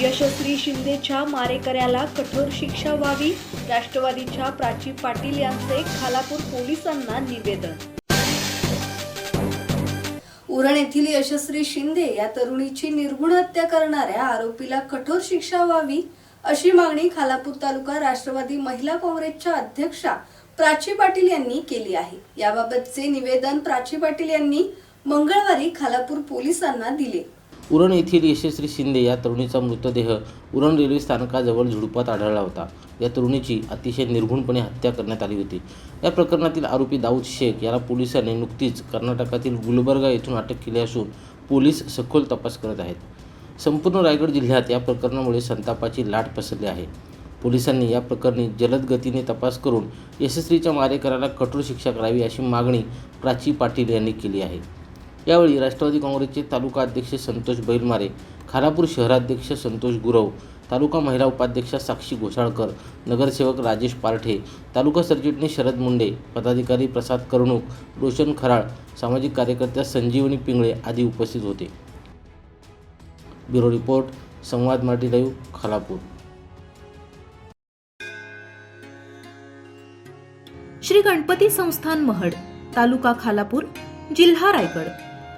यशस्वी शिंदेच्या मारेकऱ्याला कठोर शिक्षा व्हावी राष्ट्रवादीच्या प्राची पाटील यांचे खालापूर पोलिसांना निवेदन. उरण येथील यशस्वी शिंदे या तरुणीची निर्गुण हत्या करणाऱ्या आरोपीला कठोर शिक्षा व्हावी अशी मागणी खालापूर तालुका राष्ट्रवादी महिला काँग्रेसच्या अध्यक्षा प्राची पाटील यांनी केली आहे. याबाबतचे निवेदन प्राची पाटील यांनी मंगळवारी खालापूर पोलिसांना दिले. उरण येथील यशस्वी शिंदे या तरुणीचा मृतदेह उरण रेल्वे स्थानकाजवळ झुडपात आढळला होता. या तरुणीची अतिशय निर्घुणपणे हत्या करण्यात आली होती. या प्रकरणातील आरोपी दाऊद शेख याला पोलिसांनी नुकतीच कर्नाटकातील गुलबर्गा येथून अटक केली असून पोलीस सखोल तपास करत आहेत. संपूर्ण रायगड जिल्ह्यात या प्रकरणामुळे संतापाची लाट पसरली आहे. पोलिसांनी या प्रकरणी जलद गतीने तपास करून यशस्वीच्या मारेकराला कठोर शिक्षा करावी अशी मागणी प्राची पाटील यांनी केली आहे. यावेळी राष्ट्रवादी काँग्रेसचे तालुका अध्यक्ष संतोष बैलमारे खालापूर शहराध्यक्ष संतोष गुरव तालुका महिला उपाध्यक्षा साक्षी घोसाळकर नगरसेवक राजेश पारठे तालुका सरचिटणीस शरद मुंडे पदाधिकारी प्रसाद करणूक रोशन खराळ सामाजिक कार्यकर्त्या संजीवनी पिंगळे आदी उपस्थित होते. ब्युरो रिपोर्ट संवाद मराठी लाईव्ह खालापूर श्री गणपती संस्थान महड तालुका खालापूर जिल्हा रायगड.